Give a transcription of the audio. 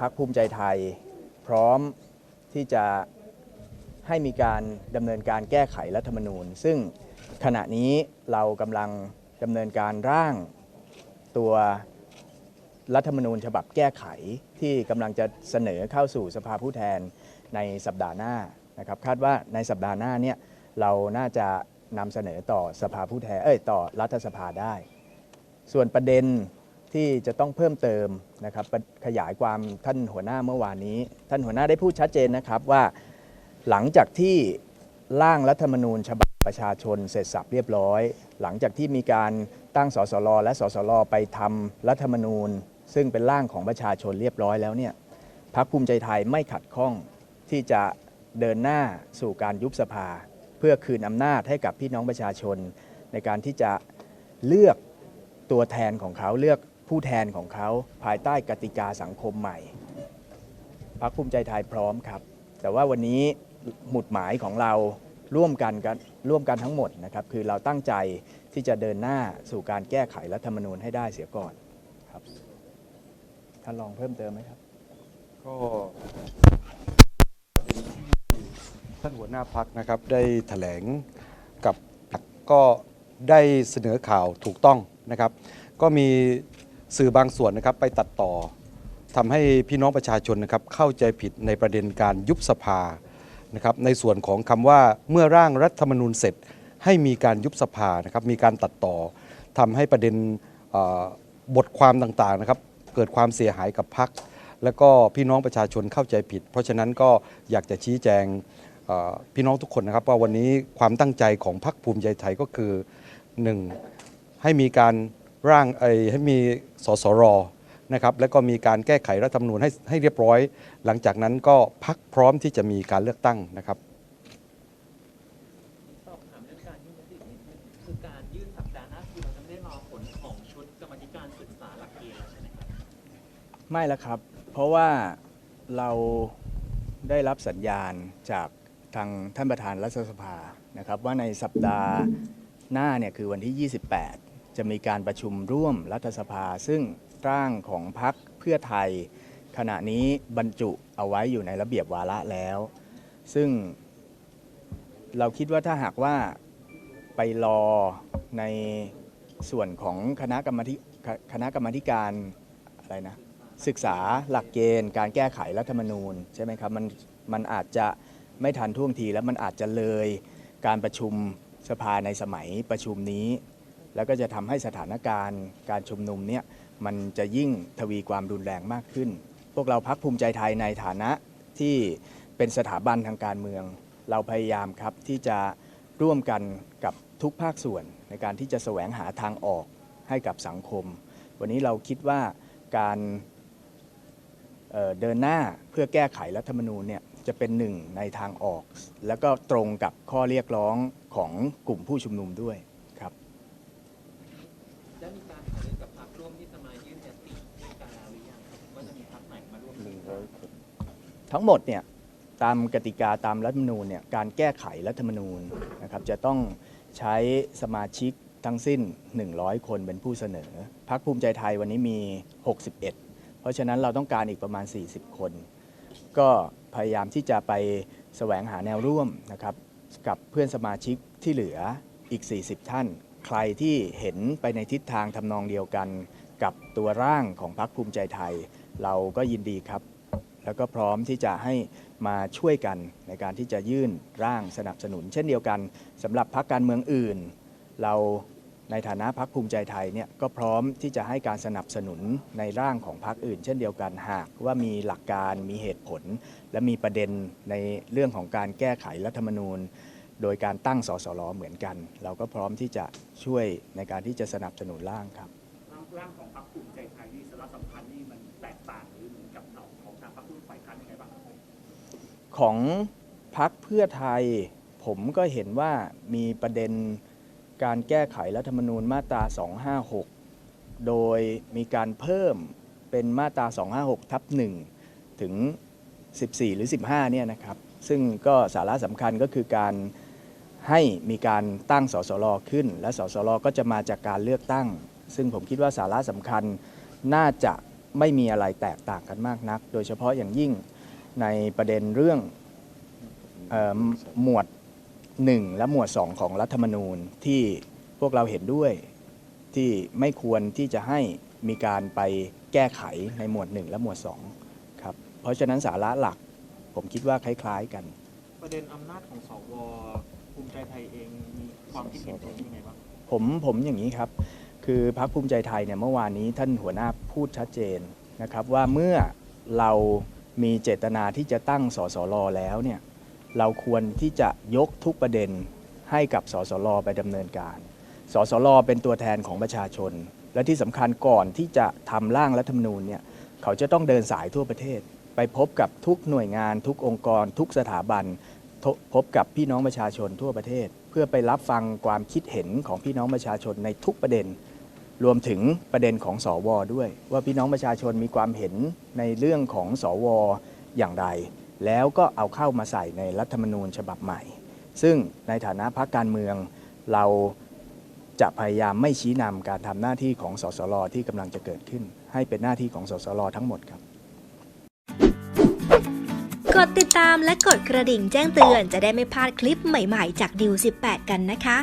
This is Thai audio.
พักภูมิใจไทย พร้อมที่จะให้มีการดำเนินการแก้ไขรัฐธรรมนูญ ซึ่งขณะนี้เรากำลังดำเนินการร่างตัวรัฐธรรมนูญฉบับแก้ไขที่กำลังจะเสนอเข้าสู่สภาผู้แทนในสัปดาห์หน้านะครับคาดว่าในสัปดาห์หน้าเนี่ยเราน่าจะนำเสนอต่อสภาผู้แทนเอ้ยต่อรัฐสภาได้ ส่วนประเด็น ที่จะต้องเพิ่มเติมนะครับขยายความท่านหัวหน้าเมื่อวานนี้ ท่านหัวหน้าได้พูดชัดเจนนะครับว่าหลังจากที่ร่างรัฐธรรมนูญฉบับประชาชนเสร็จสับเรียบร้อย หลังจากที่มีการตั้งสสรและสสรไปทำรัฐธรรมนูญ ซึ่งเป็นร่างของประชาชนเรียบร้อยแล้วเนี่ยพรรคภูมิใจไทยไม่ขัดข้องที่จะเดินหน้าสู่การยุบสภา เพื่อคืนอำนาจให้กับพี่น้องประชาชน ในการที่จะเลือกตัวแทนของเขาเลือก ผู้แทนของเขาภายใต้กติกาสังคมใหม่พรรคภูมิใจไทยพร้อมครับ แต่ว่าวันนี้หมุดหมายของเราร่วมกันกันร่วมกันทั้งหมดนะครับ คือเราตั้งใจที่จะเดินหน้าสู่การแก้ไขรัฐธรรมนูญให้ได้เสียก่อนครับท่านลองเพิ่มเติมไหมครับ ก็ท่านหัวหน้าพักนะครับได้แถลงกับก็ได้เสนอข่าวถูกต้องนะครับ ก็มี สื่อบางส่วนนะครับไปตัดต่อทำให้พี่น้องประชาชนนะครับเข้าใจผิดในประเด็นการยุบสภานะครับในส่วนของคำว่าเมื่อร่างรัฐธรรมนูญเสร็จ ให้มีการยุบสภานะครับมีการตัดต่อทำให้ประเด็นบทความต่างๆนะครับเกิดความเสียหายกับพักแล้วก็พี่น้องประชาชนเข้าใจผิด เพราะฉะนั้นก็อยากจะชี้แจงพี่น้องทุกคนนะครับว่าวันนี้ความตั้งใจของพรรคภูมิใจไทยก็คือหนึ่งให้มีการ ร่างไอ้ให้มีสสรนะครับแล้วก็มีการแก้ไขรัฐธรรมนูญให้ให้เรียบร้อย หลังจากนั้นก็พักพร้อมที่จะมีการเลือกตั้งนะครับ สอบถามเรื่องการยื่นยตินิดนึงคือการยื่นสัปดาห์หน้าคือเราจะไม่ได้รอผลของชุดกรรมาธิการศึกษาหลักเกณฑ์แล้วใช่ไหมครับไม่แล้วครับ เพราะว่าเราได้รับสัญญาณจากทางท่านประธานรัฐสภานะครับ ว่าในสัปดาห์หน้าเนี่ยคือวันที่ 28 จะมีการประชุมร่วมรัฐสภา ซึ่งร่างของพรรคเพื่อไทย ขณะนี้บรรจุเอาไว้อยู่ในระเบียบวาระแล้ว ซึ่งเราคิดว่าถ้าหากว่าไปรอในส่วนของคณะกรรมธิคณะกรรมธิการอะไรนะศึกษาหลักเกณฑ์การแก้ไขรัฐธรรมนูญใช่ไหมครับมันมันอาจจะไม่ทันท่วงทีแล้วมันอาจจะเลยการประชุมสภาในสมัยประชุมนี้ แล้วก็จะทำให้สถานการณ์การชุมนุมเนี่ยมันจะยิ่งทวีความรุนแรงมากขึ้น พวกเราพักภูมิใจไทยในฐานะที่เป็นสถาบันทางการเมือง เราพยายามครับที่จะร่วมกันกับทุกภาคส่วนในการที่จะแสวงหาทางออกให้กับสังคม วันนี้เราคิดว่าการเเดินหน้าเพื่อแก้ไขรัฐธรรมนูญเนี่ยจะเป็นหนึ่งในทางออก แล้วก็ตรงกับข้อเรียกร้องของกลุ่มผู้ชุมนุมด้วยครับ ได้มีการหารือกับพรรคร่วมที่จะมายื่นยติด้วยกันแล้วหรือยังครับว่าจะมีพรรคไหนมาร่วมด้วย ทั้งหมดเนี่ยตามกติกาตามรัฐธรรมนูญเนี่ยการแก้ไขรัฐธรรมนูญนะครับจะต้องใช้สมาชิกทั้งสิ้น 100 คนเป็นผู้เสนอพรรคภูมิใจไทยวันนี้มี 61 เพราะฉะนั้นเราต้องการอีกประมาณ 40 คน ก็พยายามที่จะไปแสวงหาแนวร่วมนะครับกับเพื่อนสมาชิกที่เหลืออีก 40 ท่าน ใครที่เห็นไปในทิศทางทำนองเดียวกัน กับตัวร่างของพรรคภูมิใจไทย เราก็ยินดีครับ แล้วก็พร้อมที่จะให้มาช่วยกันในการที่จะยื่นร่างสนับสนุน เช่นเดียวกันสำหรับพรรคการเมืองอื่น เราในฐานะพรรคภูมิใจไทยเนี่ยก็พร้อมที่จะให้การสนับสนุนในร่างของพรรคอื่น เช่นเดียวกันหากว่ามีหลักการมีเหตุผล และมีประเด็นในเรื่องของการแก้ไขรัฐธรรมนูญ โดยการตั้งสสรเหมือนกัน เราก็พร้อมที่จะช่วยในการที่จะสนับสนุนร่างครับร่างของพรรคภูมิใจ ของพักเพื่อไทย ผมก็เห็นว่ามีประเด็นการแก้ไขรัฐธรรมนูญมาตรา 256 โดยมีการเพิ่มเป็นมาตรา 256 ทับ1ถึง 14 หรือ 15 เนี่ยนะครับ ซึ่งก็สาระสำคัญก็คือการให้มีการตั้งสสรขึ้น และสสรก็จะมาจากการเลือกตั้ง ซึ่งผมคิดว่าสาระสำคัญน่าจะไม่มีอะไรแตกต่างกันมากนัก โดยเฉพาะอย่างยิ่ง ในประเด็นเรื่องเออหมวด 1 และหมวด 2 ของรัฐธรรมนูญที่พวกเราเห็นด้วยที่ไม่ควรที่จะให้มีการไปแก้ไขในหมวด 1 และหมวด2ครับเพราะฉะนั้นสาระหลักผมคิดว่าคล้ายๆกัน ประเด็นอำนาจของสวภูมิใจไทยเองมีความคิดเห็นตรงนี้ยังไงบ้างผมผมอย่างนี้ครับคือพรรคภูมิใจไทยเนี่ยเมื่อวานนี้ท่านหัวหน้าพูดชัดเจนนะครับว่าเมื่อเรา มีเจตนาที่จะตั้งสสรแล้วเนี่ยเราควรที่จะยกทุกประเด็นให้กับสสรไปดำเนินการ สสรเป็นตัวแทนของประชาชน และที่สำคัญก่อนที่จะทำร่างรัฐธรรมนูญเนี่ยเขาจะต้องเดินสายทั่วประเทศ ไปพบกับทุกหน่วยงาน ทุกองค์กร ทุกสถาบัน พบกับพี่น้องประชาชนทั่วประเทศ เพื่อไปรับฟังความคิดเห็นของพี่น้องประชาชนในทุกประเด็น รวมถึงประเด็นของสอวด้วย ว่าพี่น้องประชาชนมีความเห็นในเรื่องของสอวอย่างไร แล้วก็เอาเข้ามาใส่ในรัฐธรรมนูญฉบับใหม่ ซึ่งในฐานะพรรคการเมืองเราจะพยายามไม่ชี้นำการทำหน้าที่ของสสรที่กำลังจะเกิดขึ้น ให้เป็นหน้าที่ของสสรทั้งหมดครับ กดติดตามและกดกระดิ่งแจ้งเตือนจะได้ไม่พลาดคลิปใหม่ๆ จากดิว18 กันนะคะ